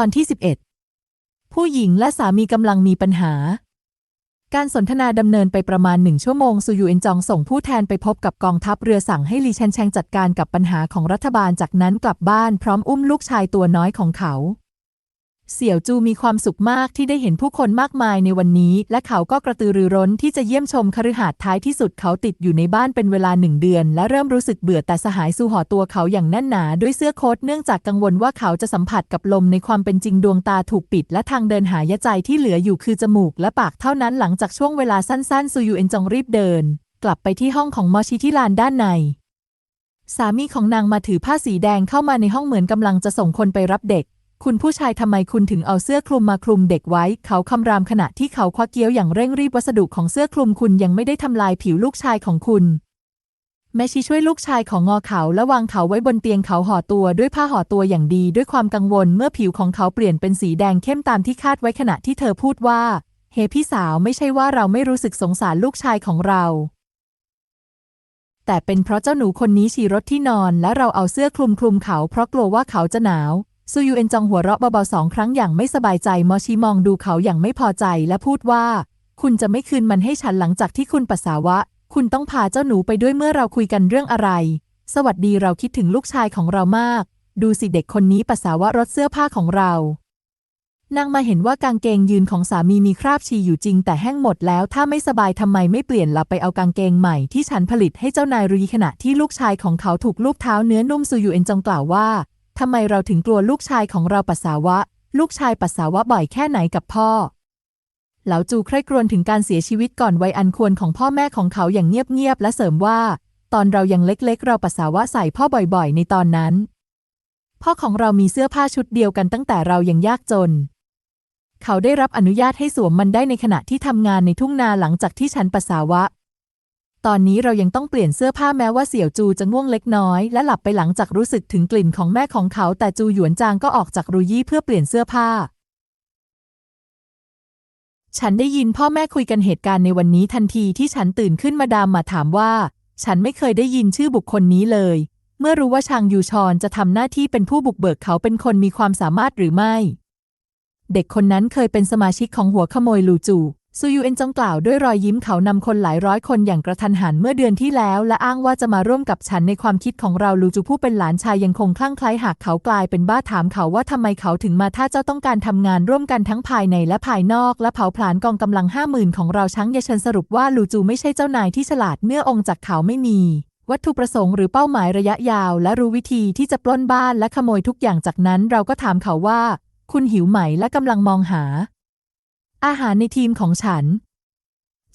ตอนที่ 11 ผู้หญิงและสามีกำลังมีปัญหา การสนทนาดำเนินไปประมาณหนึ่งชั่วโมงซูยูเอ็นจองส่งผู้แทนไปพบกับกองทัพเรือสั่งให้ลีเชนแชงจัดการกับปัญหาของรัฐบาลจากนั้นกลับบ้านพร้อมอุ้มลูกชายตัวน้อยของเขา เสี่ยวจูมีความสุขมากที่ได้เห็นผู้คนมากมายในวันนี้ และเขาก็กระตือรือร้นที่จะเยี่ยมชมคฤหาสน์ท้ายที่สุดเขาติดอยู่ในบ้านเป็นเวลาหนึ่งเดือน และเริ่มรู้สึกเบื่อแต่สหายสู่ห่อตัวเขาอย่างแน่นหนา ด้วยเสื้อโค้ทเนื่องจากกังวลว่าเขาจะสัมผัสกับลมในความเป็นจริงดวงตาถูกปิด และทางเดินหายใจที่เหลืออยู่คือจมูกและปากเท่านั้นหลังจากช่วงเวลาสั้นๆซูยูเอ็นจงรีบเดิน กลับไปที่ห้องของมอชิที่ลานด้านในสามีของนางมาถือผ้าสีแดงเข้ามาในห้องเหมือนกำลังจะส่งคนไปรับเด็ก คุณผู้ชายทำไมคุณถึงเอาเสื้อคลุมมาคลุมเด็กไว้ เขาคำรามขณะที่เขาควักเกี้ยวอย่างเร่งรีบวัสดุของเสื้อคลุมคุณยังไม่ได้ทำลายผิวลูกชายของคุณแม่ชีช่วยลูกชายของงอเขาและวางเขาไว้บนเตียงเขาห่อตัวด้วยผ้าห่อตัวอย่างดี ด้วยความกังวลเมื่อผิวของเขาเปลี่ยนเป็นสีแดงเข้มตามที่คาดไว้ขณะที่เธอพูดว่า เฮพี่สาวไม่ใช่ว่าเราไม่รู้สึกสงสารลูกชายของเรา แต่เป็นเพราะเจ้าหนูคนนี้ฉี่รถที่นอนและเราเอาเสื้อคลุมคลุมเขาเพราะกลัวว่าเขาจะหนาว ซูยูเอ็นจองหัวเราะเบาๆสองครั้งอย่างไม่สบายใจมอชีมองดูเขาอย่างไม่พอใจและพูดว่า คุณจะไม่คืนมันให้ฉันหลังจากที่คุณปัสสาวะ คุณต้องพาเจ้าหนูไปด้วยเมื่อเราคุยกันเรื่องอะไร สวัสดีเราคิดถึงลูกชายของเรามาก ดูสิเด็กคนนี้ปัสสาวะรถเสื้อผ้าของเรานางมาเห็นว่ากางเกงยืนของสามีมีคราบฉี่อยู่จริง แต่แห้งหมดแล้วถ้าไม่สบายทำไมไม่เปลี่ยนล่ะไปเอากางเกงใหม่ที่ฉันผลิตให้เจ้านายรีขณะที่ลูกชายของเขาถูกลูบเท้าเนื้อนุ่มซูยูเอ็นจงกล่าวว่า ทำไมเราถึงกลัวลูกชายของเราปัสสาวะ ลูกชายปัสสาวะบ่อยแค่ไหนกับพ่อ เหลาจูใคร่ครวญถึงการเสียชีวิตก่อนวัยอันควรของพ่อแม่ของเขาอย่างเงียบๆและเสริมว่า ตอนเรายังเล็กๆ เราปัสสาวะใส่พ่อบ่อยๆ ในตอนนั้น พ่อของเรามีเสื้อผ้าชุดเดียวกันตั้งแต่เรายังยากจน เขาได้รับอนุญาตให้สวมมันได้ในขณะที่ทำงานในทุ่งนาหลังจากที่ฉันปัสสาวะ ตอนนี้เรายังต้องเปลี่ยนเสื้อผ้าแม้ว่าเสี่ยวจูจะง่วงเล็กน้อย และหลับไปหลังจากรู้สึกถึงกลิ่นของแม่ของเขา แต่จูหยวนจางก็ออกจากรูยี่เพื่อเปลี่ยนเสื้อผ้า ฉันได้ยินพ่อแม่คุยกันเหตุการณ์ในวันนี้ทันทีที่ฉันตื่นขึ้นมาดามมาถามว่า ฉันไม่เคยได้ยินชื่อบุคคลนี้เลย เมื่อรู้ว่าชางยูชอนจะทำหน้าที่เป็นผู้บุกเบิกเขาเป็นคนมีความสามารถหรือไม่ เด็กคนนั้นเคยเป็นสมาชิกของหัวขโมยลูจู ซูยูเอ็นจงกล่าวด้วยรอยยิ้มเขานำคนหลายร้อยคนอย่างกระทันหันเมื่อเดือนที่แล้ว และอ้างว่าจะมาร่วมกับฉันในความคิดของเราลูจูผู้เป็นหลานชายยังคงคลั่งไคล้หากเขากลายเป็นบ้าถามเขาว่าทำไมเขาถึงมาถ้าเจ้าต้องการทำงานร่วมกันทั้งภายในและภายนอก และเผาผลาญกองกำลังห้าหมื่นของเราช้างเยเชนสรุปว่าลูจูไม่ใช่เจ้านายที่ฉลาดเมื่อองค์จากเขาไม่มีวัตถุประสงค์หรือเป้าหมายระยะยาว และรู้วิธีที่จะปล้นบ้านและขโมยทุกอย่างจากนั้น เราก็ถามเขาว่า คุณหิวไหมและกำลังมองหา อาหารในทีมของฉัน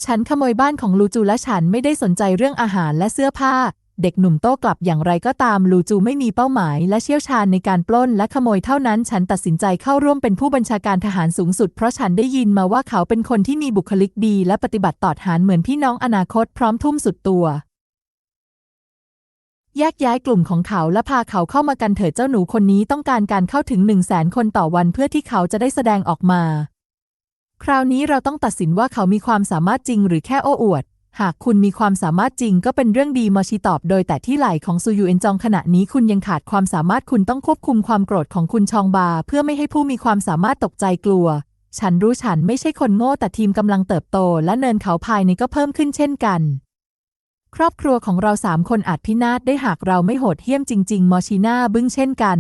ฉันขโมยบ้านของลูจูและฉันไม่ได้สนใจเรื่องอาหารและเสื้อผ้า เด็กหนุ่มโต้กลับอย่างไรก็ตามลูจูไม่มีเป้าหมายและเชี่ยวชาญในการปล้นและขโมยเท่านั้น ฉันตัดสินใจเข้าร่วมเป็นผู้บัญชาการทหารสูงสุด เพราะฉันได้ยินมาว่าเขาเป็นคนที่มีบุคลิกดี และปฏิบัติต่อทหารเหมือนพี่น้องอนาคตพร้อมทุ่มสุดตัวแยกย้ายกลุ่มของเขาและพาเขาเข้ามากันเถิดเจ้าหนูคนนี้ต้องการการเข้าถึงหนึ่งแสนคนต่อวันเพื่อที่เขาจะได้แสดงออกมา คราวนี้เราต้องตัดสินว่าเขามีความสามารถจริงหรือแค่โอ้อวด หากคุณมีความสามารถจริงก็เป็นเรื่องดีมอชิตอบ โดยแต่ที่ไหล่ของซูยูเอ็นจองขณะนี้คุณยังขาดความสามารถคุณต้องควบคุมความโกรธของคุณชองบา เพื่อไม่ให้ผู้มีความสามารถตกใจกลัว ฉันรู้ฉันไม่ใช่คนโง่แต่ทีมกำลังเติบโต และเนินเขาภายในก็เพิ่มขึ้นเช่นกันครอบครัวของเราสามคนอาจพินาศได้หากเราไม่โหดเหี้ยมจริง ๆ มอชิน่าบึ้งเช่นกัน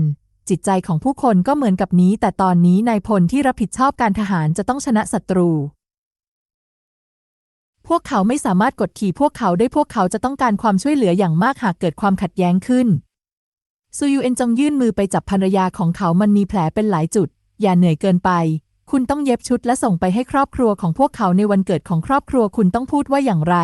จิตใจของผู้คนก็เหมือนกับนี้ แต่ตอนนี้นายพลที่รับผิดชอบการทหารจะต้องชนะศัตรู พวกเขาไม่สามารถกดขี่พวกเขาได้พวกเขาจะต้องการความช่วยเหลืออย่างมากหากเกิดความขัดแย้งขึ้นซูยูเอ็นจงยื่นมือไปจับภรรยาของเขามันมีแผลเป็นหลายจุด อย่าเหนื่อยเกินไป คุณต้องเย็บชุดและส่งไปให้ครอบครัวของพวกเขาในวันเกิดของครอบครัวคุณต้องพูดว่าอย่างไร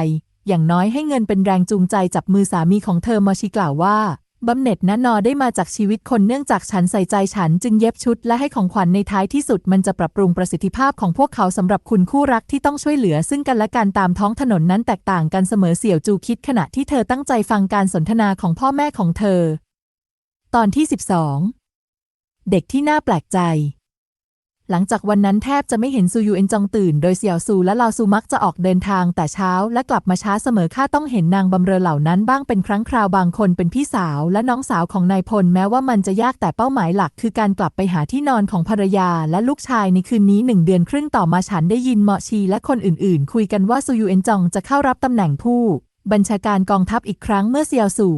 อย่างน้อยให้เงินเป็นแรงจูงใจจับมือสามีของเธอมอชิกล่าวว่า บำเหน็จนะนอได้มาจากชีวิตคนเนื่องจากฉันใส่ใจฉันจึงเย็บชุดและให้ของขวัญในท้ายที่สุดมันจะปรับปรุงประสิทธิภาพของพวกเขาสำหรับคุณคู่รักที่ต้องช่วยเหลือซึ่งกันและกันตามท้องถนนนั้นแตกต่างกันเสมอเสี่ยวจูคิดขณะที่เธอตั้งใจฟังการสนทนาของพ่อแม่ของเธอ ตอนที่ 12 เด็กที่น่าแปลกใจ หลังจากวันนั้นแทบจะไม่เห็นซูยูเอ็นจองตื่น โดยเสี่ยวซูและลาวซูมักจะออกเดินทางแต่เช้าและกลับมาช้าเสมอข้าต้องเห็นนางบำเรอเหล่านั้นบ้างเป็นครั้งคราวบางคนเป็นพี่สาวและน้องสาวของนายพลแม้ว่ามันจะยากแต่เป้าหมายหลัก คือการกลับไปหาที่นอนของภรรยาและลูกชายในคืนนี้หนึ่งเดือนครึ่งต่อมาฉันได้ยินเหมาะชีและคนอื่นๆ คุยกันว่าซูยูเอ็นจองจะเข้ารับตำแหน่งผู้ บัญชาการกองทัพอีกครั้งเมื่อเซียวซู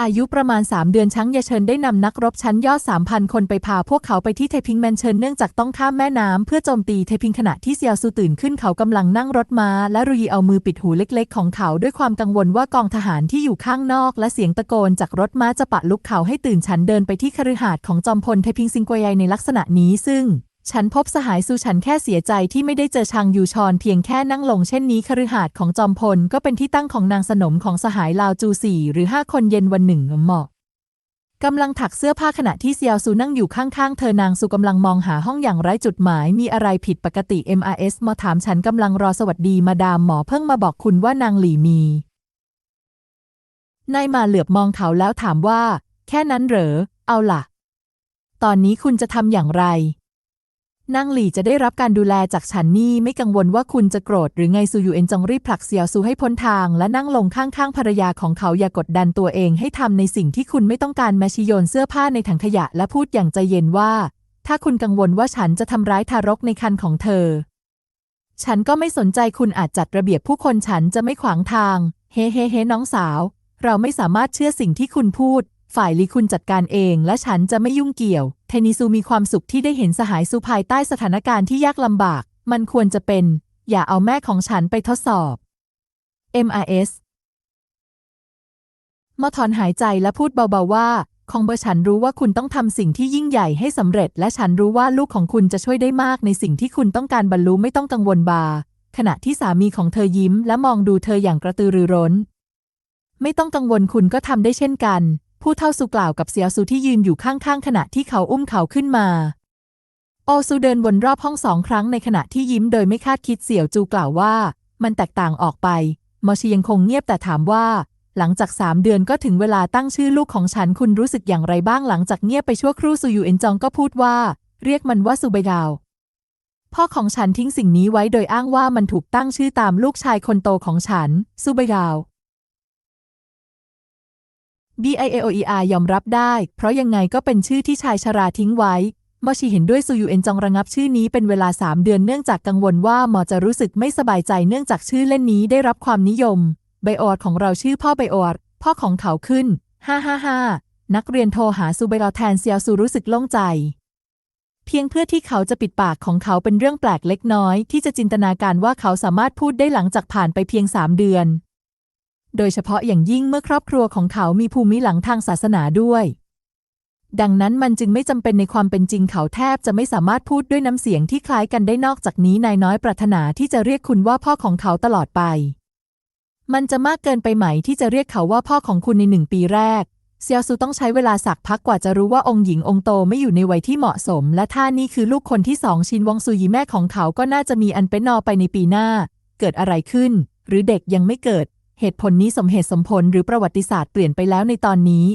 อายุประมาณ 3 เดือนช้างเยเชินได้นำนักรบชั้นยอด 3,000 คนไปพาพวกเขาไปที่เทพิงแมนเชินเนื่องจากต้องข้ามแม่น้ำเพื่อโจมตีเทพิงขณะที่เซียวซูตื่นขึ้นเขากำลังนั่งรถม้า และรุยเอามือปิดหูเล็กๆ ของเขาด้วยความกังวลว่ากองทหารที่อยู่ข้างนอก และเสียงตะโกนจากรถม้าจะปะลุกเขาให้ตื่นฉันเดินไปที่คฤหาสน์ของจอมพลเทพิงซิงกวยในลักษณะนี้ซึ่ง ฉันพบสหายซูฉันแค่เสียใจที่ไม่ได้เจอชางยูชอนเพียงแค่นั่งลงเช่นนี้คฤหาสน์ของจอมพลก็เป็นที่ตั้งของนางสนมของสหายลาวจูสี่หรือห้าคนเย็นวันหนึ่งเหมาะกำลังถักเสื้อผ้าขณะที่เซียวซูนั่งอยู่ข้างๆ เธอนางซูกำลังมองหาห้องอย่างไร้จุดหมายมีอะไรผิดปกติ MRS มาถามฉันกำลังรอสวัสดีมาดามหมอเพิ่งมาบอกคุณว่านางหลี่มี นายมาเหลือบมองเขาแล้วถามว่า แค่นั้นเหรอ เอาล่ะ ตอนนี้คุณจะทำอย่างไร นางหลี่จะได้รับการดูแลจากฉันนี่ไม่กังวลว่าคุณจะโกรธหรือไงซูยูเอ็นจงรีบผลักเซียวซูให้พ้นทาง และนั่งลงข้างๆภรรยาของเขาอย่ากดดันตัวเองให้ทำในสิ่งที่คุณไม่ต้องการแมชิโยนเสื้อผ้าในถังขยะ และพูดอย่างใจเย็นว่า ถ้าคุณกังวลว่าฉันจะทำร้ายทารกในครรภ์ของเธอ ฉันก็ไม่สนใจคุณอาจจัดระเบียบผู้คนฉันจะไม่ขวางทาง เฮ้เฮ้เฮ้น้องสาว เราไม่สามารถเชื่อสิ่งที่คุณพูด ฝ่ายลีคุณจัดการเองและฉันจะไม่ยุ่งเกี่ยว เทนิซูมีความสุขที่ได้เห็นสหายซูภายใต้สถานการณ์ที่ยากลำบาก มันควรจะเป็น อย่าเอาแม่ของฉันไปทดสอบ MIS มาถอนหายใจและพูดเบาๆว่า คองเบอร์ฉันรู้ว่าคุณต้องทำสิ่งที่ยิ่งใหญ่ให้สำเร็จ และฉันรู้ว่าลูกของคุณจะช่วยได้มากในสิ่งที่คุณต้องการบรรลุไม่ต้องกังวลบา ขณะที่สามีของเธอยิ้ม และมองดูเธออย่างกระตือรือร้น ไม่ต้องกังวลคุณก็ทำได้เช่นกัน ผู้เท่าสุกล่าวกับเซียวซูที่ยืนอยู่ข้างๆ ขณะที่เขาอุ้มเขาขึ้นมา โอซูเดินวนรอบห้องสองครั้งในขณะที่ยิ้มโดยไม่คาดคิดเสี่ยวจูกล่าวว่า มันแตกต่างออกไป มอชียังคงเงียบแต่ถามว่า หลังจากสามเดือนก็ถึงเวลาตั้งชื่อลูกของฉันคุณรู้สึกอย่างไรบ้างหลังจากเงียบไปชั่วครู่ซูยูเอ็นจองก็พูดว่า เรียกมันว่าซูเบดาว พ่อของฉันทิ้งสิ่งนี้ไว้โดยอ้างว่ามันถูกตั้งชื่อตามลูกชายคนโตของฉันซูเบดาว BIAOER ยอมรับได้ เพราะยังไงก็เป็นชื่อที่ชายชราทิ้งไว้ มอชีเห็นด้วยซูยูเอ็นจองระงับชื่อนี้เป็นเวลา 3 เดือนเนื่องจากกังวลว่าหมอจะรู้สึกไม่สบายใจเนื่องจากชื่อเล่นนี้ได้รับความนิยม ไบโอดของเราชื่อพ่อไบโอดพ่อของเขาขึ้น555นักเรียนโทรหาซูไบรอแทนเซียวซูรู้สึกโล่งใจ เพียงเพื่อที่เขาจะปิดปากของเขาเป็นเรื่องแปลกเล็กน้อย ที่จะจินตนาการว่าเขาสามารถพูดได้หลังจากผ่านไปเพียง3เดือน โดยเฉพาะอย่างยิ่งเมื่อครอบครัวของเขามีภูมิหลังทางศาสนาด้วย ดังนั้นมันจึงไม่จำเป็นในความเป็นจริงเขาแทบจะไม่สามารถพูดด้วยน้ำเสียงที่คล้ายกันได้นอกจากนี้นายน้อยปรารถนาที่จะเรียกคุณว่าพ่อของเขาตลอดไป มันจะมากเกินไปไหมที่จะเรียกเขาว่าพ่อของคุณในหนึ่งปีแรกเซียวซูต้องใช้เวลาสักพักกว่าจะรู้ว่าองค์หญิงองค์โตไม่อยู่ในวัยที่เหมาะสม และถ้านี่คือลูกคนที่สองชินวองซูยีแม่ของเขาก็น่าจะมีอันเป็นนอไปในปีหน้า เกิดอะไรขึ้น หรือเด็กยังไม่เกิด เหตุผลนี้สมเหตุสมผลหรือประวัติศาสตร์เปลี่ยนไปแล้วในตอนนี้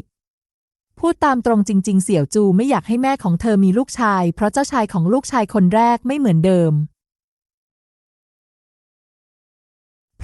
พูดตามตรงจริง ๆ เสี่ยวจูไม่อยากให้แม่ของเธอมีลูกชาย เพราะเจ้าชายของลูกชายคนแรกไม่เหมือนเดิม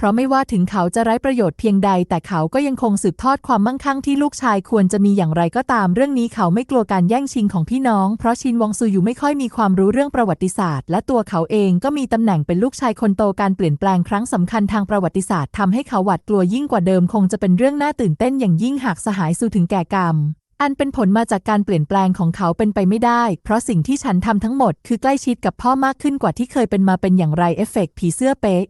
ราะไม่ว่าถึงเขาจะไร้ประโยชน์เพียงใด แต่เขาก็ยังคงสืบทอดความมั่งคั่งที่ลูกชายควรจะมีอย่างไรก็ตาม เรื่องนี้เขาไม่กลัวการแย่งชิงของพี่น้อง เพราะชินวองซูอยู่ไม่ค่อยมีความรู้เรื่องประวัติศาสตร์ และตัวเขาเองก็มีตำแหน่งเป็นลูกชายคนโตการเปลี่ยนแปลงครั้งสำคัญทางประวัติศาสตร์ทำให้เขาหวาดกลัวยิ่งกว่าเดิมคงจะเป็นเรื่องน่าตื่นเต้นอย่างยิ่งหากสหายซูถึงแก่กรรมอันเป็นผลมาจากการเปลี่ยนแปลงของเขาเป็นไปไม่ได้ เพราะสิ่งที่ฉันทำทั้งหมดคือใกล้ชิดกับพ่อมากขึ้นกว่าที่เคยเป็นมาเป็นอย่างไรเอฟเฟกผีเสื้อเป๊ะ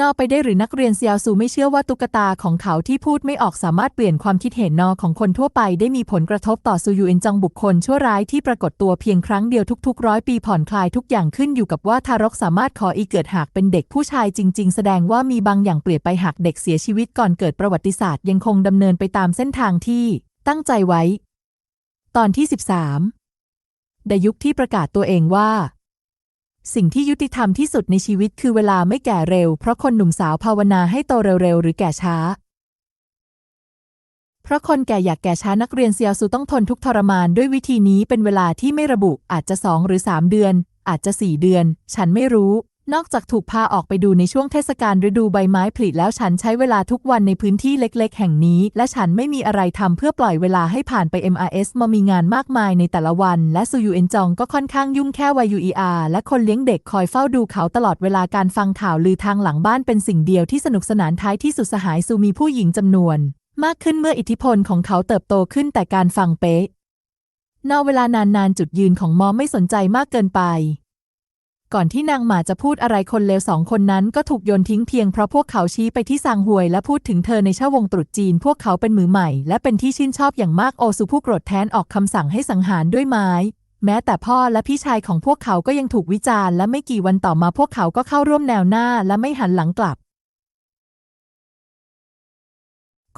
นอไปได้หรือนักเรียนเซียวซูไม่เชื่อว่าตุ๊กตาของเขาที่พูดไม่ออกสามารถเปลี่ยนความคิดเห็นนอของคนทั่วไปได้มีผลกระทบต่อซูยูเอ็นจังบุคคลชั่วร้ายที่ปรากฏตัวเพียงครั้งเดียวทุกๆร้อยปีผ่อนคลายทุกอย่างขึ้นอยู่กับว่าทารกสามารถขออีเกิดหากเป็นเด็กผู้ชายจริง ๆ แสดงว่ามีบางอย่างเปลี่ยนไปหากเด็กเสียชีวิตก่อนเกิดประวัติศาสตร์ยังคงดำเนินไปตามเส้นทางที่ตั้งใจไว้ ตอนที่ 13ดยุคที่ประกาศตัวเองว่า สิ่งที่ยุติธรรมที่สุดในชีวิตคือเวลาไม่แก่เร็ว เพราะคนหนุ่มสาวภาวนาให้โตเร็วๆ หรือแก่ช้า เพราะคนแก่อยากแก่ช้านักเรียนเซียวซูต้องทนทุกทรมานด้วยวิธีนี้เป็นเวลาที่ไม่ระบุอาจจะสองหรือสามเดือน อาจจะสี่เดือน ฉันไม่รู้ นอกจากถูกพาออกไปดูในช่วงเทศกาลฤดูใบไม้ผลิแล้วฉันใช้เวลาทุกวันในพื้นที่เล็ก ๆ แห่งนี้ และฉันไม่มีอะไรทำเพื่อปล่อยเวลาให้ผ่านไป MRS มามีงานมากมายในแต่ละวัน และซูยูเอ็นจองก็ค่อนข้างยุ่งแค่วายูเอาและคนเลี้ยงเด็กคอยเฝ้าดูเขาตลอดเวลาการฟังข่าวลือทางหลังบ้านเป็นสิ่งเดียวที่สนุกสนานท้ายที่สุดสหายซูมีผู้หญิงจำนวน มากขึ้นเมื่ออิทธิพลของเขาเติบโตขึ้นแต่การฟังเป๊ะนอกเวลานานๆจุดยืนของมอมไม่สนใจมากเกินไป ก่อนที่นางหมาจะพูดอะไรคนเลวสองคนนั้นก็ถูกโยนทิ้งเพียงเพราะพวกเขาชี้ไปที่ซางหวยและพูดถึงเธอในเช่าวงตรุษจีน พวกเขาเป็นมือใหม่ และเป็นที่ชื่นชอบอย่างมากโอซูผู้โกรธแทนออกคำสั่งให้สังหารด้วยไม้ แม้แต่พ่อและพี่ชายของพวกเขาก็ยังถูกวิจารณ์และไม่กี่วันต่อมาพวกเขาก็เข้าร่วมแนวหน้าและไม่หันหลังกลับ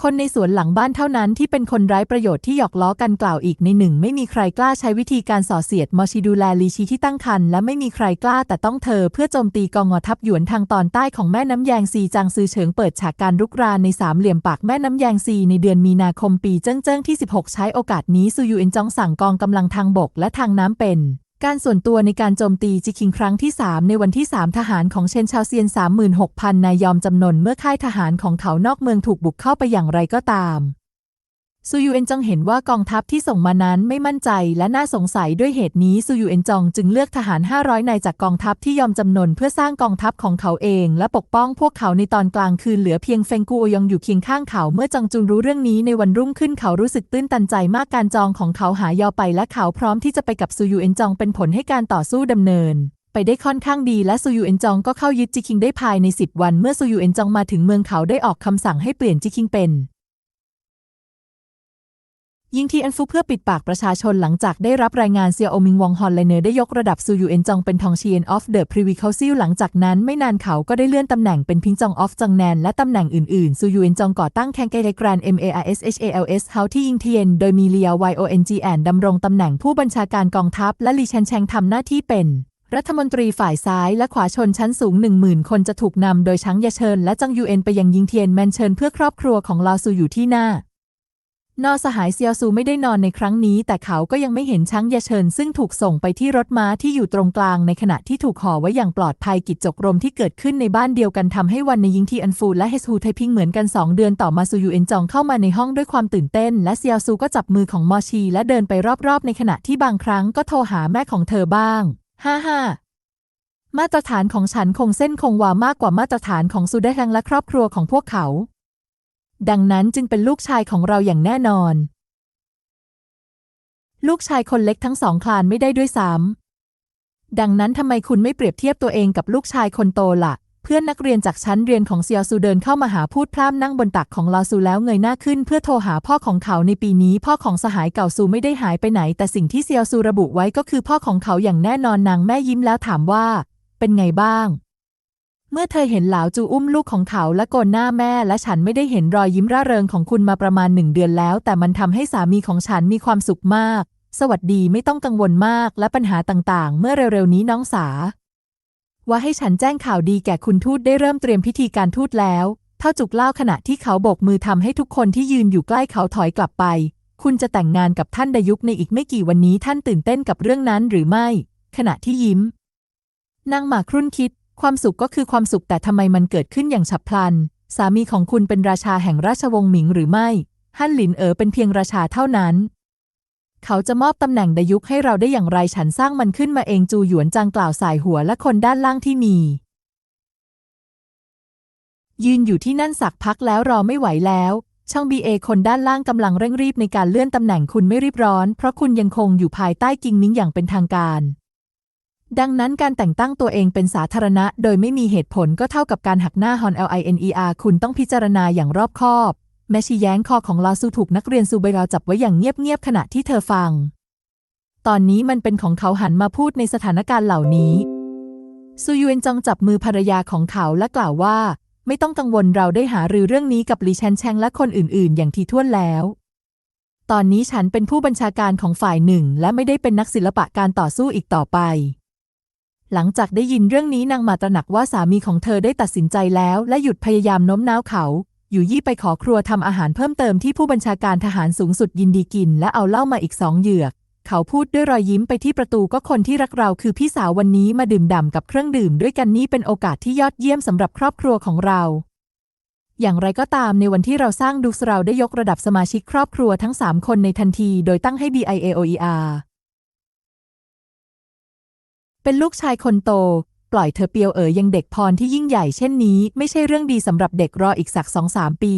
คนในสวนหลังบ้านเท่านั้นที่เป็นคนไร้ประโยชน์ที่หยอกล้อกันกล่าวอีกในหนึ่ง ไม่มีใครกล้าใช้วิธีการส่อเสียดมอชิดูแลลีชีที่ตั้งครรภ์และไม่มีใครกล้าแต่ต้องเธอเพื่อโจมตีกองอทัพหยวนทางตอนใต้ของแม่น้ำแยงซีจางซือเฉิงเปิดฉากการรุกรานในสามเหลี่ยมปากแม่น้ำแยงซีในเดือนมีนาคมปีเจิ้งเจิ้งที่ 16 ใช้โอกาสนี้ซูยูเอ็นจองสั่งกองกำลังทางบกและทางน้ำเป็น การส่วนตัวในการโจมตีจิคิงครั้งที่ 3 ในวันที่ 3 ทหารของเชนชาวเซียน 36,000 นายยอมจำนนเมื่อค่ายทหารของเขานอกเมืองถูกบุกเข้าไปอย่างไรก็ตาม ซูยูเอ็นจองเห็นว่ากองทัพที่ส่งมานั้นไม่มั่นใจและน่าสงสัยด้วยเหตุนี้ซูยูเอ็นจองจึงเลือกทหาร 500 นายจากกองทัพที่ยอมจำนนเพื่อสร้างกองทัพของเขาเอง และปกป้องพวกเขาในตอนกลางคืนเหลือเพียงเฟงกูยองอยู่เคียงข้างเขาเมื่อจองจุนรู้เรื่องนี้ในวันรุ่งขึ้นเขารู้สึกตื้นตันใจมากการจองของเขาหายอไปและเขาพร้อมที่จะไปกับซูยูเอ็นจองเป็นผลให้การต่อสู้ดำเนินไปได้ค่อนข้างดีและซูยูเอ็นจองก็เข้ายึดจิคิงได้ภายใน 10 วัน เมื่อซูยูเอ็นจองมาถึงเมืองเขาได้ออกคำสั่งให้เปลี่ยนจิคิงเป็น ยิงทีอันฟุเพื่อปิดปากประชาชนหลังจากได้รับรายงานเซียโอมิงวองฮอนไลเนอร์ได้ยกระดับซูยูเอ็นจองเป็นทองเชียนออฟเดอะพรีวิคาซิลหลังจากนั้นไม่นานเขาก็ได้เลื่อนตำแหน่งเป็นพิงจองออฟจังแนนและตำแหน่งอื่นๆซูยูเอ็นจองก่อตั้งแคนเกเรกราน MARSHALS เฮาที่ยิงเทียนโดยมีเลีย YONG แอนดำรงตำแหน่งผู้บัญชาการกองทัพและลีแชนแชงทำหน้าที่เป็นรัฐมนตรีฝ่ายซ้ายและขวาชนชั้นสูง 10,000 คนจะถูกนำโดยช้างยาเชิญและจังยูเอ็นไปยังยิงเทียนแมนเชิญเพื่อครอบครัวของลาซูอยู่ที่หน้า นอสหายเซียวซูไม่ได้นอนในครั้งนี้ แต่เขาก็ยังไม่เห็นช้างยาเชิญ ซึ่งถูกส่งไปที่รถม้าที่อยู่ตรงกลางในขณะที่ถูกห่อไว้อย่างปลอดภัยกิจจกรมที่เกิดขึ้นในบ้านเดียวกันทำให้วันในยิงทีอันฟูและเฮสูไทพิงเหมือนกัน 2 เดือนต่อมาซูยูเอ็นจองเข้ามาในห้องด้วยความตื่นเต้น และเซียวซูก็จับมือของมอชี และเดินไปรอบๆ ในขณะที่บางครั้งก็โทรหาแม่ของเธอบ้างฮ่าฮ่ามาตรฐานของฉันคงเส้นคงวามากกว่ามาตรฐานของซูได้ทังและครอบครัวของพวกเขา ดังนั้นจึงเป็นลูกชายของเราอย่างแน่นอน ลูกชายคนเล็กทั้งสองคลานไม่ได้ด้วยซ้ำดังนั้นทำไมคุณไม่เปรียบเทียบตัวเองกับลูกชายคนโตละ่ะ เพื่อนนักเรียนจากชั้นเรียนของเซียวซูเดินเข้ามาหาพูดพร่ำนั่งบนตักของลาซูแล้วเงยหน้าขึ้นเพื่อโทรหาพ่อของเขาในปีนี้ พ่อของสหายเก่าซูไม่ได้หายไปไหน แต่สิ่งที่เซียวซูระบุไว้ก็คือพ่อของเขาอย่างแน่นอนนางแม่ยิ้มแล้วถามว่า เป็นไงบ้าง มื่อเธอเห็นหลาวจูอุ้มลูกของเขาและโกนหน้าแม่และฉันไม่ได้เห็นรอยยิ้มร่าเริงของคุณมาประมาณหนึ่งเดือนแล้ว แต่มันทำให้สามีของฉันมีความสุขมาก สวัสดีไม่ต้องกังวลมากและปัญหาต่างๆ เมื่อเร็วๆนี้น้องสา ว่าให้ฉันแจ้งข่าวดีแก่คุณทูตได้เริ่มเตรียมพิธีการทูตแล้วเท่าจุกเล่าขณะที่เขาโบกมือทำให้ทุกคนที่ยืนอยู่ใกล้เขาถอยกลับไป คุณจะแต่งงานกับท่านดยุกในอีกไม่กี่วันนี้ท่านตื่นเต้นกับเรื่องนั้นหรือไม่ ขณะที่ยิ้มนางหมาครุ่นคิด ความสุขก็คือความสุขแต่ทำไมมันเกิดขึ้นอย่างฉับพลัน สามีของคุณเป็นราชาแห่งราชวงศ์หมิงหรือไม่ฮั่นหลินเอ๋อเป็นเพียงราชาเท่านั้น เขาจะมอบตำแหน่งดยุกให้เราได้อย่างไรฉันสร้างมันขึ้นมาเองจูหยวนจางกล่าวสายหัวและคนด้านล่างที่มี ยืนอยู่ที่นั่นสักพักแล้วรอไม่ไหวแล้วช่องบีเอคนด้านล่างกำลังเร่งรีบในการเลื่อนตำแหน่งคุณไม่รีบร้อน เพราะคุณยังคงอยู่ภายใต้กิงมิงอย่างเป็นทางการ ดังนั้นการแต่งตั้งตัวเองเป็นสาธารณะ โดยไม่มีเหตุผลก็เท่ากับการหักหน้าฮอน LINER คุณต้องพิจารณาอย่างรอบคอบ แมชีแย้งคอของลาซูถูกนักเรียนซูเบราจับไว้อย่างเงียบๆขณะที่เธอฟัง ตอนนี้มันเป็นของเขาหันมาพูดในสถานการณ์เหล่านี้ ซูยูเอนจองจับมือภรรยาของเขาและกล่าวว่า ไม่ต้องกังวลเราได้หารือเรื่องนี้กับลีแชนแชงและคนอื่นๆ อย่างทีท่วนแล้วตอนนี้ฉันเป็นผู้บัญชาการของฝ่ายหนึ่ง และไม่ได้เป็นนักศิลปะการต่อสู้อีกต่อไป หลังจากได้ยินเรื่องนี้นางมาตระหนักว่าสามีของเธอได้ตัดสินใจแล้ว และหยุดพยายามโน้มน้าวเขา อยู่ยี่ไปขอครัวทำอาหารเพิ่มเติมที่ผู้บัญชาการทหารสูงสุดยินดีกิน และเอาเหล้ามาอีกสองเหยือก เขาพูดด้วยรอยยิ้มไปที่ประตูก็คนที่รักเราคือพี่สาววันนี้มาดื่มด่ำกับเครื่องดื่มด้วยกันนี่เป็นโอกาสที่ยอดเยี่ยมสำหรับครอบครัวของเราอย่างไรก็ตามในวันที่เราสร้างดุกเราได้ยกระดับสมาชิกครอบครัวทั้ง 3 คนในทันที โดยตั้งให้ BIAOER เป็นลูกชายคนโต ปล่อยเธอเปียวเอ๋ยยังเด็กพรที่ยิ่งใหญ่เช่นนี้ไม่ใช่เรื่องดีสำหรับเด็กรออีกสักสองสามปี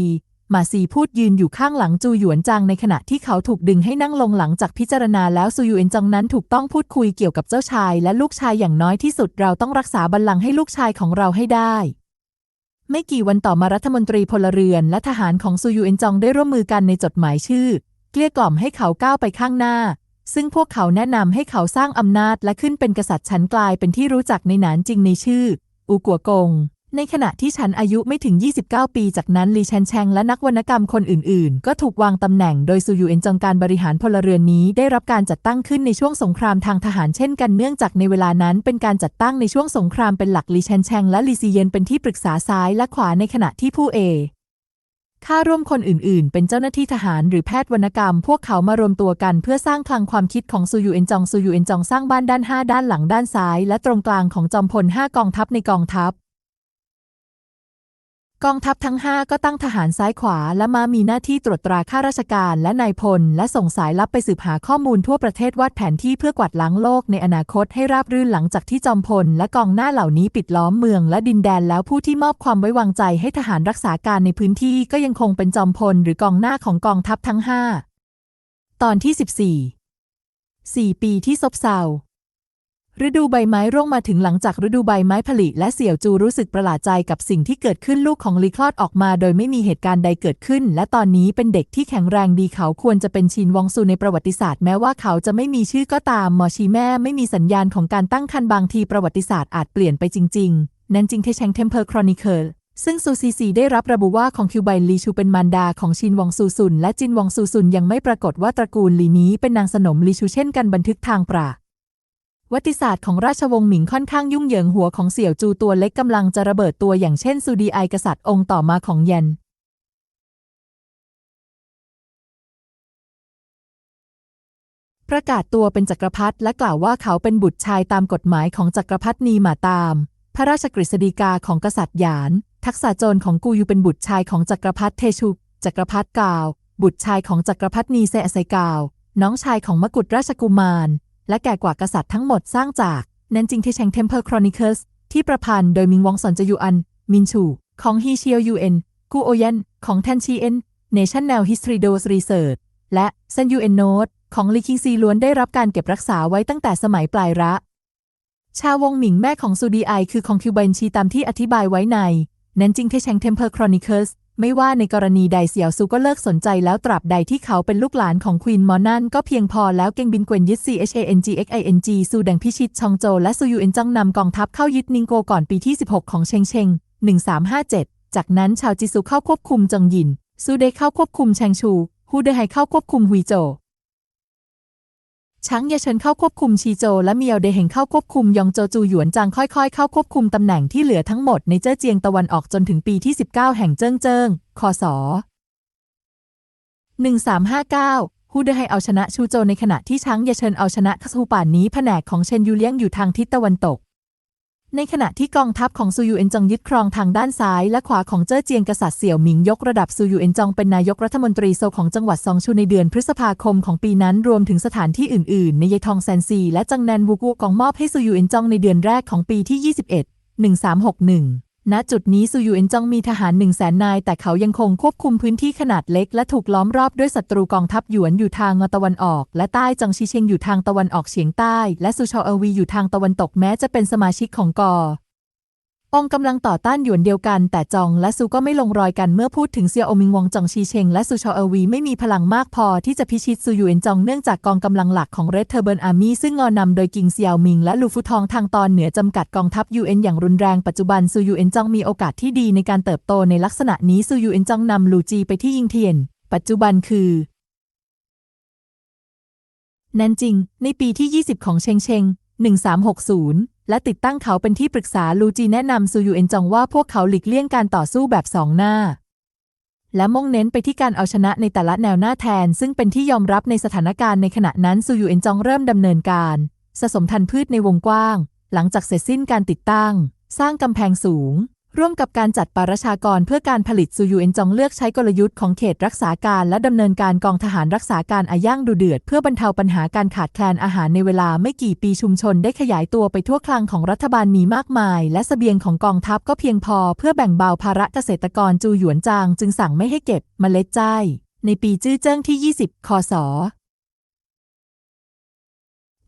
มาซีพูดยืนอยู่ข้างหลังจูหยวนจางในขณะที่เขาถูกดึงให้นั่งลงหลังจากพิจารณาแล้วซูยูเอ็นจองนั้นถูกต้องพูดคุยเกี่ยวกับเจ้าชาย และลูกชายอย่างน้อยที่สุดเราต้องรักษาบัลลังก์ให้ลูกชายของเราให้ได้ไม่กี่วันต่อมารัฐมนตรีพลเรือนและทหารของซูยูเอ็นจองได้ร่วมมือกันในจดหมายชื่อ เกลี้ยกล่อมให้เขาก้าวไปข้างหน้า ซึ่งพวกเขาแนะนำให้เขาสร้างอำนาจและขึ้นเป็นกษัตริย์ชั้นกลายเป็นที่รู้จักในหนานจริงในชื่อ อูกัวกง ในขณะที่ฉันอายุไม่ถึง 29 ปี จากนั้นลีแชนแชงและนักวรรณกรรมคนอื่น ๆ ก็ถูกวางตำแหน่งโดยซูยูเอ็นจองการบริหารพลเรือนนี้ได้รับการจัดตั้งขึ้นในช่วงสงครามทางทหารเช่นกันเนื่องจากในเวลานั้นเป็นการจัดตั้งในช่วงสงครามเป็นหลักลีแชนแชงและลีซีเยนเป็นที่ปรึกษาซ้ายและขวาในขณะที่ผู้เอ ข้าร่วมคนอื่นๆ เป็นเจ้าหน้าที่ทหารหรือแพทย์วรรณกรรม พวกเขามารวมตัวกันเพื่อสร้างคลังความคิดของซูยูเอ็นจองซูยูเอ็นจองสร้างบ้านด้าน 5 ด้านหลังด้านซ้าย และตรงกลางของจอมพล 5 กองทัพในกองทัพ กองทัพทั้ง 5 ก็ตั้งทหารซ้ายขวาและมามีหน้าที่ตรวจตราข้าราชการและนายพล และส่งสายลับไปสืบหาข้อมูลทั่วประเทศวาดแผนที่เพื่อกวาดล้างโลกในอนาคตให้ราบรื่นหลังจากที่จอมพล และกองหน้าเหล่านี้ปิดล้อมเมืองและดินแดนแล้วผู้ที่มอบความไว้วางใจให้ทหารรักษาการในพื้นที่ก็ยังคงเป็นจอมพลหรือกองหน้าของกองทัพทั้ง 5 ตอนที่ 14 4 ปีที่ซบเซา ฤดูใบไม้ร่วงมาถึงหลังจากฤดูใบไม้ผลิและเสี่ยวจูรู้สึกประหลาดใจกับสิ่งที่เกิดขึ้นลูกของลีคลอดออกมาโดยไม่มีเหตุการณ์ใดเกิดขึ้น และตอนนี้เป็นเด็กที่แข็งแรงดีเขาควรจะเป็นชินวองซูในประวัติศาสตร์แม้ว่าเขาจะไม่มีชื่อก็ตามหมอชีแม่ไม่มีสัญญาณของการตั้งครรภ์บางทีประวัติศาสตร์อาจเปลี่ยนไปจริง ๆ นั่นจริงเทชังเทมเพอร์ครอนิเคิลซึ่งซูซีซีได้รับระบุว่าของคิวไบลีชูเป็นมารดาของชินวองซูซุนและจินวองซูซุนยังไม่ปรากฏว่าตระกูลลีนี้เป็นนางสนมลีชูเช่นกันบันทึกทางปรา วัติศาสตร์ของราชวงศ์หมิงค่อนข้างยุ่งเหยิงหัวของเสี่ยวจูตัวเล็กกำลังจะระเบิดตัวอย่างเช่นซูดีไอกษัตริย์องค์ต่อมาของเยนประกาศตัวเป็นจักรพรรดิและกล่าวว่าเขาเป็นบุตรชายตามกฎหมายของจักรพรรดินีมาตาม พระราชกฤษฎีกาของกษัตริย์หยาน ทักษะโจรของกูยูเป็นบุตรชายของจักรพรรดิเทชุจักรพรรดิกาว บุตรชายของจักรพรรดินีเซอไซกาว น้องชายของมกุฎราชกุมาร และแก่กว่ากษัตริย์ทั้งหมดสร้างจากแนนจิงเทเชงเทมเพอร์ครอนิเคิลส์ที่ประพันธ์โดยมิงวองซอนจยูอัน มินชู ของฮีเชียวยูเอ็นกูโอเยนของแทนชีเอ็นเนชั่นแนลฮิสตรีโดสรีเสิร์ชและซันยูเอ็นโนดของลีคิงซีล้วนได้รับการเก็บรักษาไว้ตั้งแต่สมัยปลายระ ชาววงหมิงแม่ของซูดีไอคือของคิวเบนชีตามที่อธิบายไว้ในแนนจิงเทเชงเทมเพอร์ครอนิเคิลส์ ไม่ว่าในกรณีใดเสี่ยวซูก็เลิกสนใจแล้วตราบใดที่เขาเป็นลูกหลานของควีนมอนั่นก็เพียงพอแล้วเก่งบินเกวนยึด CHANGXING ซูแดงพิชิตชองโจและซูยูเอ็นจังนำกองทัพเข้ายึดนิงโกก่อนปีที่ 16 ของเชงเชง1357 จากนั้นชาวจิซูเข้าควบคุมจงหยินซูเดเข้าควบคุมแชงชูฮูเดไฮเข้าควบคุมฮุยโจ ช้างเยเชินเข้าควบคุมชีโจ และเมียวเดเหงเข้าควบคุมยองโจจูหยวนจางค่อยๆ เข้าควบคุมตำแหน่งที่เหลือทั้งหมดในเจ้อเจียงตะวันออกจนถึงปีที่ 19 แห่งเจิ้งเจิ้งคศ1359ฮูเดไฮเอาชนะชูโจในขณะที่ช้างเยเชินเอาชนะคาซูป่านนี้แผนกของเชนยูเลี้ยงอยู่ทางทิศตะวันตก ในขณะที่กองทัพของซูยูเอ็นจองยึดครองทางด้านซ้ายและขวาของเจ้อเจียงกษัตริย์เสี่ยวหมิงยกระดับซูยูเอ็นจองเป็นนายกรัฐมนตรีโซของจังหวัดซองชูในเดือนพฤษภาคมของปีนั้นรวมถึงสถานที่อื่นๆ ในเยทองแซนซีและจังแนนวูกัวกองมอบให้ซูยูเอ็นจองในเดือนแรกของปีที่ 21 1361 ณจุดนี้ซูยูเอ็นจองมีทหาร1นึ่งแสนนาย แต่เขายังคงควบคุมพื้นที่ขนาดเล็ก และถูกล้อมรอบด้วยศัตรูกองทัพหยวนอยู่ทางตะวันออก และใต้จังชีเชงอยู่ทางตะวันออกเฉียงใต้ และซูชอเอวีอยู่ทางตะวันตกแม้จะเป็นสมาชิกของกอ องกำลังต่อต้านหยวนเดียวกัน แต่จองและซูก็ไม่ลงรอยกันเมื่อพูดถึงเซียโอมิงวงจองชีเชงและซูชอเอวีไม่มีพลังมากพอที่จะพิชิตซูยูเอ็นจองเนื่องจากกองกำลังหลักของเรดเทอร์เบิร์นอาร์มี่ซึ่งงอนำโดยกิงเซียวมิงและลูฟูทองทางตอนเหนือจำกัดกองทัพยูเอ็นอย่างรุนแรงปัจจุบันซูยูเอ็นจองมีโอกาสที่ดีในการเติบโตในลักษณะนี้ซูยูเอ็นจองนำลูจีไปที่ยิงเทียน ปัจจุบันคือแนนจิงในปีที่ 20 ของเชงเชง1360 และติดตั้งเขาเป็นที่ปรึกษาลูจีแนะนำซูยูเอ็นจองว่าพวกเขาหลีกเลี่ยงการต่อสู้แบบสองหน้า และมุ่งเน้นไปที่การเอาชนะในแต่ละแนวหน้าแทน ซึ่งเป็นที่ยอมรับในสถานการณ์ในขณะนั้นซูยูเอ็นจองเริ่มดำเนินการสะสมทันพืชในวงกว้าง หลังจากเสร็จสิ้นการติดตั้ง สร้างกำแพงสูง ร่วมกับการจัดปาราชากรเพื่อการผลิตซูยูเอ็นจองเลือกใช้กลยุทธ์ของเขตรักษาการและดำเนินการกองทหารรักษาการอาย่างดูเดือด เพื่อบรรเทาปัญหาการขาดแคลนอาหารในเวลาไม่กี่ปีชุมชนได้ขยายตัวไปทั่วคลังของรัฐบาลมีมากมาย และเสบียงของกองทัพก็เพียงพอเพื่อแบ่งเบาภาระเกษตรกรจูหยวนจาง จึงสั่งไม่ให้เก็บเมล็ดจ้ายในปีจื้อเจิ้งที่ 20 คศ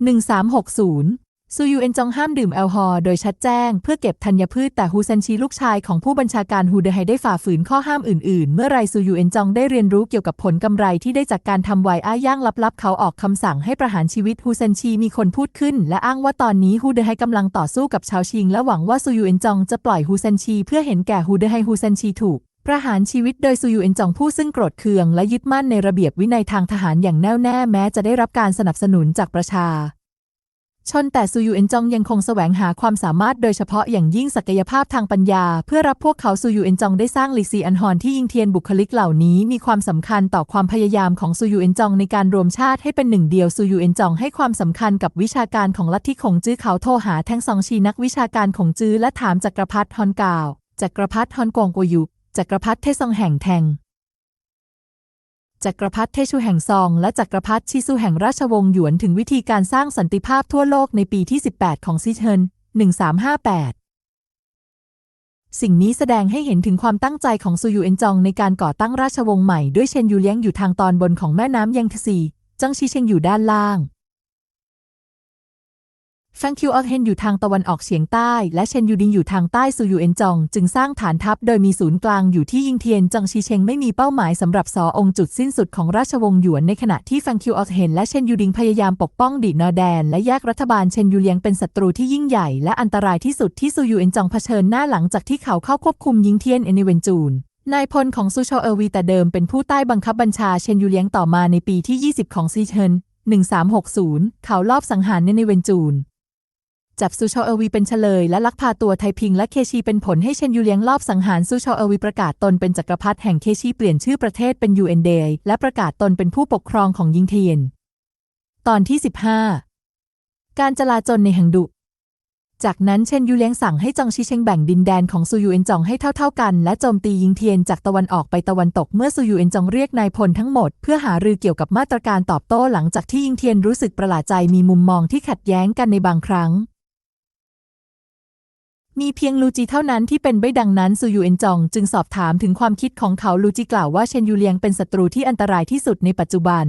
1360 ซูยูเอ็นจองห้ามดื่มแอลกอฮอล์โดยชัดแจ้งเพื่อเก็บธัญพืชแต่ฮูเซนชีลูกชายของผู้บัญชาการฮูเดไฮได้ฝ่าฝืนข้อห้ามอื่นๆ เมื่อไรซูยูเอ็นจองได้เรียนรู้เกี่ยวกับผลกำไรที่ได้จากการทำไวอ้าย่างลับๆ เขาออกคำสั่งให้ประหารชีวิตฮูเซนชีมีคนพูดขึ้น และอ้างว่าตอนนี้ฮูเดไฮกำลังต่อสู้กับชาวชิง และหวังว่าซูยูเอ็นจองจะปล่อยฮูเซนชีเพื่อเห็นแก่ฮูเดไฮฮูเซนชีถูกประหารชีวิตโดยซูยูเอ็นจองผู้ซึ่งโกรธเคืองและยึดมั่นในระเบียบวินัยทางทหารอย่างแน่วแน่แม้จะได้รับการสนับสนุนจากประชา ชนแต่ซูยูเอ็นจองยังคงแสวงหาความสามารถโดยเฉพาะอย่างยิ่งศักยภาพทางปัญญา เพื่อรับพวกเขาซูยูเอ็นจองได้สร้างลิซีอันฮอนที่ยิงเทียนบุคลิกเหล่านี้มีความสำคัญต่อความพยายามของซูยูเอ็นจองในการรวมชาติให้เป็นหนึ่งเดียวซูยูเอ็นจองให้ความสำคัญกับวิชาการของลัทธิของจื้อเขาโทรหาแทงซองชีนักวิชาการของจื้อและถามจักรพรรดิฮอนกาวจักรพรรดิฮอนกวงกวยุจักรพรรดิเทซองแห่งแทง จักรพรรดิเทชูแห่งซอง และจักรพรรดิชิซูแห่งราชวงศ์หยวนถึงวิธีการสร้างสันติภาพทั่วโลกในปีที่ 18 ของซิเทิน1358 สิ่งนี้แสดงให้เห็นถึงความตั้งใจของซูยูเอ็นจองในการก่อตั้งราชวงศ์ใหม่ด้วยเชนยูเลี้ยงอยู่ทางตอนบนของแม่น้ำยังทซีจังชีเชงอยู่ด้านล่าง แฟงคิวออกเฮนอยู่ทางตะวันออกเฉียงใต้ และเชนยูดิงอยู่ทางใต้ซูยูเอ็นจอง จึงสร้างฐานทัพโดยมีศูนย์กลางอยู่ที่ยิงเทียนจังชีเชงไม่มีเป้าหมายสำหรับสอองจุดสิ้นสุดของราชวงศ์หยวนในขณะที่แฟงคิวออกเฮนและเชนยูดิงพยายามปกป้องดีนอแดน และแยกรัฐบาลเชนยูเลียงเป็นศัตรูที่ยิ่งใหญ่และอันตรายที่สุดที่ซูยูเอ็นจองเผชิญหน้าหลังจากที่เขาเข้าควบคุมยิงเทียนเอนิเวนจูนนายพลของซูโชเอวีแต่เดิมเป็นผู้ใต้บังคับบัญชาเชนยูเลียงต่อมาในปีที่ 20 ของซีเชิน1360 เขาลอบสังหารเนนิเวนจูน จับซูโชเอวีเป็นเฉลย และลักพาตัวไทพิงและเคชีเป็นผลให้เชนยูเลียงลอบสังหารซูโชเอวีประกาศตนเป็นจักรพรรดิแห่งเคชีเปลี่ยนชื่อประเทศเป็นยูเอ็นเดยและประกาศตนเป็นผู้ปกครองของยิงเทียน ตอนที่ 15 การจลาจลในหังดุ จากนั้นเชนยูเลียงสั่งให้จองชิเชงแบ่งดินแดนของซูยูเอ็นจองให้เท่าๆกัน และโจมตียิงเทียนจากตะวันออกไปตะวันตกเมื่อซูยูเอ็นจองเรียกนายพลทั้งหมด เพื่อหารือเกี่ยวกับมาตรการตอบโต้หลังจากที่ยิงเทียนรู้สึกประหลาดใจมีมุมมองที่ขัดแย้งกันในบางครั้ง มีเพียงลูจีเท่านั้นที่เป็นใบดังนั้นซูยูเอ็นจอง จึงสอบถามถึงความคิดของเขาลูจีกล่าวว่าเชนยูเลียงเป็นศัตรูที่อันตรายที่สุดในปัจจุบัน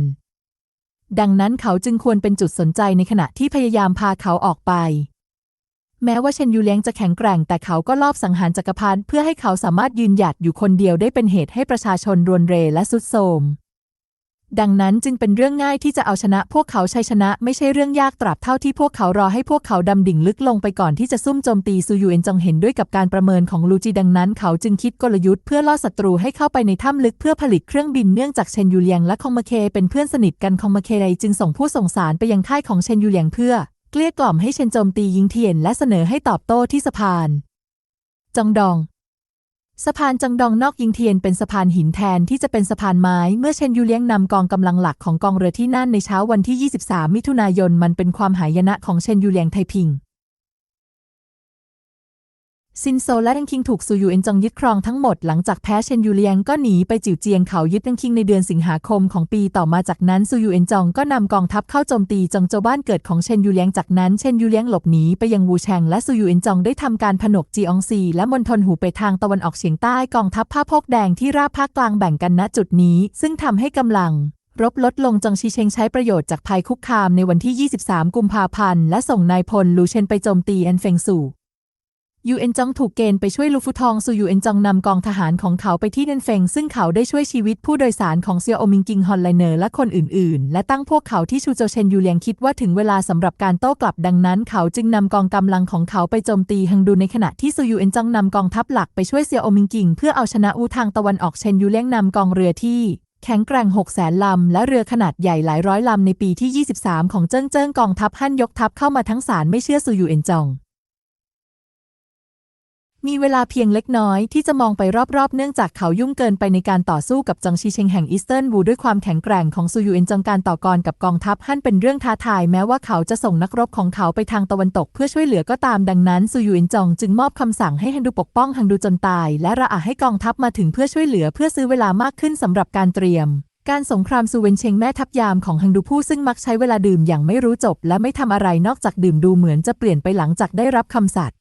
ดังนั้นเขาจึงควรเป็นจุดสนใจในขณะที่พยายามพาเขาออกไป แม้ว่าเชนยูเลียงจะแข็งแกร่ง แต่เขาก็ลอบสังหารจักรพรรดิเพื่อให้เขาสามารถยืนหยัดอยู่คนเดียวได้เป็นเหตุให้ประชาชนรวนเรและสุดโทรม ดังนั้นจึงเป็นเรื่องง่ายที่จะเอาชนะพวกเขาชัยชนะไม่ใช่เรื่องยากตราบเท่าที่พวกเขารอให้พวกเขาดำดิ่งลึกลงไปก่อนที่จะซุ่มโจมตีซูยูเอ็นจงเห็นด้วยกับการประเมินของลูจีดังนั้นเขาจึงคิดกลยุทธ์เพื่อล่อศัตรูให้เข้าไปในถ้ำลึกเพื่อผลิตเครื่องบินเนื่องจากเชนยูเลียงและคองมาเคเป็นเพื่อนสนิทกันคองมาเคไดจึงส่งผู้ส่งสารไปยังค่ายของเชนยูเลียงเพื่อ เกลี้ยกล่อมให้เชนโจมตียิงเทียนและเสนอให้ตอบโต้ที่สะพานจองดอง สะพานจังดองนอกยิงเทียนเป็นสะพานหินแทนที่จะเป็นสะพานไม้ เมื่อเชนยูเลี้ยงนำกองกำลังหลักของกองเรือที่นั่นในเช้าวันที่ 23 มิถุนายนมันเป็นความหายนะของเชนยูเลียงไทพิง ซินโซและดังคิงถูกซูยูเอ็นจองยึดครองทั้งหมดหลังจากแพ้เชนยูเลียงก็หนีไปจิวเจียงเขายึดดังคิงในเดือนสิงหาคมของปีต่อมาจากนั้นซูยูเอ็นจองก็นำกองทัพเข้าโจมตีจงโจบ้านเกิดของเชนยูเลียงจากนั้นเชนยูเลียงหลบหนีไปยังวูแชงและซูยูเอ็นจองได้ทำการผนวกจีอองซีและมณฑลหูไปทางตะวันออกเฉียงใต้กองทัพผ้าพกแดงที่ราบภาคกลางแบ่งกันณจุดนี้ ซึ่งทำให้กำลังรบลดลงจงชีเชงใช้ประโยชน์จากภัยคุกคามในวันที่ 23 กุมภาพันธ์และส่งนายพลลูเชนไปโจมตีอันเฟงซู ยูเอ็นจองถูกเกณฑ์ไปช่วยลูฟุทองซูยูเอ็นจองนำกองทหารของเขาไปที่เนนเฟงซึ่งเขาได้ช่วยชีวิตผู้โดยสารของเซียโอมิงกิงฮอนไลเนอร์และคนอื่นๆ และตั้งพวกเขาที่ชูโจเชนยูเลียงคิดว่าถึงเวลาสำหรับการโต้กลับดังนั้น เขาจึงนำกองกำลังของเขาไปโจมตีฮังดูในขณะที่ซูยูเอ็นจองนำกองทัพหลักไปช่วยเซียโอมิงกิงเพื่อเอาชนะอูทางตะวันออกเชนยูเลียงนำกองเรือที่แข็งแกร่ง6แสนลำ และเรือขนาดใหญ่หลายร้อยลำในปีที่ 23 ของเจิ้งเจิ้งกองทัพฮั่นยกทัพเข้ามาทั้งศาลไม่เชื่อซูยูเอ็นจอง มีเวลาเพียงเล็กน้อยที่จะมองไปรอบๆ เนื่องจากเขายุ่งเกินไปในการต่อสู้กับจังชีเชงแห่งอีสเทิร์นวูด้วยความแข็งแกร่งของซูยูเอ็นจังการต่อกรกับกองทัพฮั่นเป็นเรื่องท้าทายแม้ว่าเขาจะส่งนักรบของเขาไปทางตะวันตกเพื่อช่วยเหลือก็ตามดังนั้นซูยูเอ็นจองจึงมอบคำสั่งให้ฮันดูปกป้องฮันดูจนตาย และระอาให้กองทัพมาถึงเพื่อช่วยเหลือเพื่อซื้อเวลามากขึ้นสำหรับการเตรียมการสงครามซูเวนเชงแม่ทัพยามของฮังดูผู้ซึ่งมักใช้เวลาดื่มอย่างไม่รู้จบ และไม่ทำอะไรนอกจากดื่มดูเหมือนจะเปลี่ยนไปหลังจากได้รับคำสัตย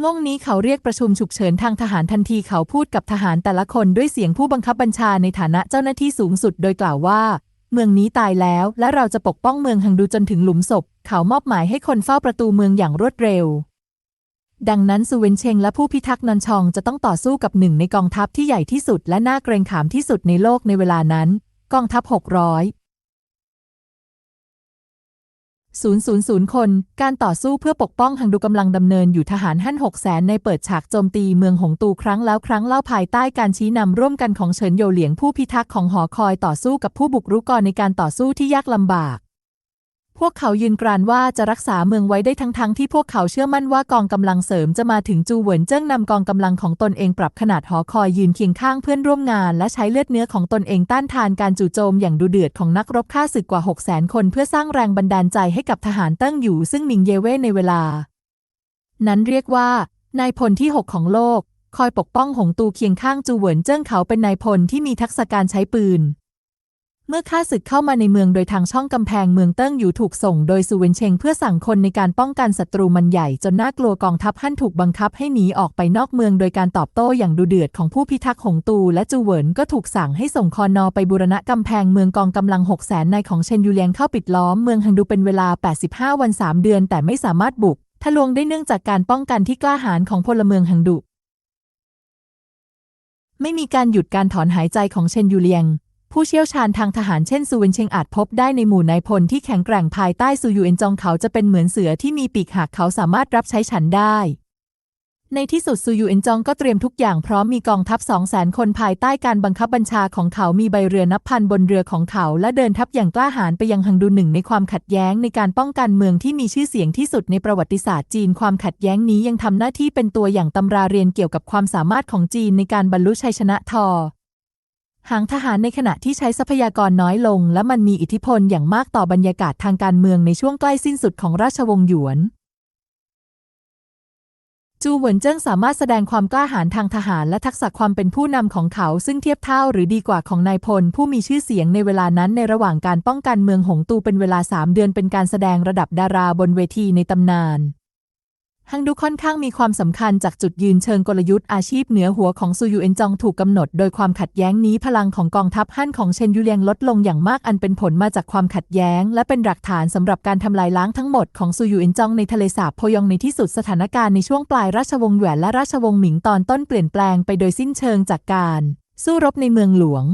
ง่งนี้เขาเรียกประชุมฉุกเฉินทางทหารทันทีเขาพูดกับทหารแต่ละคนด้วยเสียงผู้บังคับบัญชาในฐานะเจ้าหน้าที่สูงสุดโดยกล่าวว่า เมืองนี้ตายแล้ว และเราจะปกป้องเมืองฮังดูจนถึงหลุมศพ เขามอบหมายให้คนเฝ้าประตูเมืองอย่างรวดเร็ว ดังนั้นซูเวนเชงและผู้พิทักษ์นอนชองจะต้องต่อสู้กับหนึ่งในกองทัพที่ใหญ่ที่สุดและน่าเกรงขามที่สุดในโลกในเวลานั้น กองทัพ 600 000 คน การต่อสู้เพื่อปกป้องฮังดูกำลังดำเนินอยู่ทหารหั่น6แสนในเปิดฉากโจมตีเมืองหงตูครั้งแล้วครั้งเล่าภายใต้การชี้นำร่วมกันของเฉินโยเหลียงผู้พิทักษ์ของหอคอยต่อสู้กับผู้บุกรุกก่อนในการต่อสู้ที่ยากลำบาก พวกเขายืนกรานว่าจะรักษาเมืองไว้ได้ทั้งๆทที่พวกเขาเชื่อมั่นว่ากองกำลังเสริมจะมาถึงจูเหวินเจิ้งนำกองกำลังของตนเองปรับขนาดหอคอยยืนเคียงข้างเพื่อนร่วมงาน และใช้เลือดเนื้อของตนเองต้านทานการจู่โจมอย่างดุเดือดของนักรบฆ่าศึกกว่า 6 0 0 0 0คนเพื่อสร้างแรงบันดาลใจให้กับทหารติ้งอยู่ซึ่งมิงเยเว่ในเวลา นั้นเรียกว่านายพลที่ 6 ของโลก คอยปกป้องหงตูเคียงข้างจูเหวินเจิ้งเขาเป็นนายพลที่มีทักษะการใช้ปืน เมื่อข้าศึกเข้ามาในเมืองโดยทางช่องกำแพงเมืองเติ้งอยู่ถูกส่งโดยซูเวนเชงเพื่อสั่งคนในการป้องกันศัตรูมันใหญ่จนน่ากลัวกองทัพฮั่นถูกบังคับให้หนีออกไปนอกเมืองโดยการตอบโต้อย่างดุเดือดของผู้พิทักษ์หงตูและจูเหวินก็ถูกสั่งให้ส่งคอนอไปบูรณะกำแพงเมืองกองกำลัง6 0แสนนายของเชนยูเลียงเข้าปิดล้อมเมืองฮังดูเป็นเวลา 85 วัน 3 เดือน แต่ไม่สามารถบุกทะลวงได้เนื่องจากการป้องกันที่กล้าหาญของพลเมืองฮังดูไม่มีการหยุดการถอนหายใจของเชนยูเลียง ผู้เชี่ยวชาญทางทหารเช่นซูเวนเชงอาจพบได้ในหมู่นายพลที่แข็งแกร่งภายใต้ซูยูเอ็นจองเขาจะเป็นเหมือนเสือที่มีปีกหากเขาสามารถรับใช้ฉันได้ ในที่สุดซูยูเอ็นจองก็เตรียมทุกอย่างพร้อมมีกองทัพ2 0 0แสนคนภายใต้การบังคับบัญชาของเขามีใบเรือนับพันบนเรือของเขาและเดินทัพอย่างกล้าหาญไปยังฮังดูหนึ่งในความขัดแย้งในการป้องกันเมืองที่มีชื่อเสียงที่สุดในประวัติศาสตร์จีนความขัดแย้งนี้ยังทำหน้าที่เป็นตัวอย่างตำราเรียนเกี่ยวกับความสามารถของจีนในการบรรลุชัยชนะทอ หางทหารในขณะที่ใช้ทรัพยากรน้อยลง และมันมีอิทธิพลอย่างมากต่อบรรยากาศทางการเมืองในช่วงใกล้สิ้นสุดของราชวงศ์หยวน จูเหวินเจิ้งสามารถแสดงความกล้าหาญทางทหารและทักษะความเป็นผู้นำของเขาซึ่งเทียบเท่าหรือดีกว่าของนายพล ผู้มีชื่อเสียงในเวลานั้นในระหว่างการป้องกันเมืองหงตูเป็นเวลา 3 เดือนเป็นการแสดงระดับดาราบนเวทีในตำนาน ฮังดูค่อนข้างมีความสำคัญจากจุดยืนเชิงกลยุทธ์อาชีพเหนือหัวของซูยูเอ็นจองถูกกำหนด โดยความขัดแย้งนี้พลังของกองทัพฮั่นของเชนยูเลียงลดลงอย่างมากอันเป็นผลมาจากความขัดแย้ง และเป็นหลักฐานสำหรับการทำลายล้างทั้งหมดของซูยูเอ็นจองในทะเลสาบโพยองในที่สุดสถานการณ์ในช่วงปลายราชวงศ์แหวนและราชวงศ์หมิงตอนต้นเปลี่ยนแปลงไปโดยสิ้นเชิงจากการ สู้รบในเมืองหลวง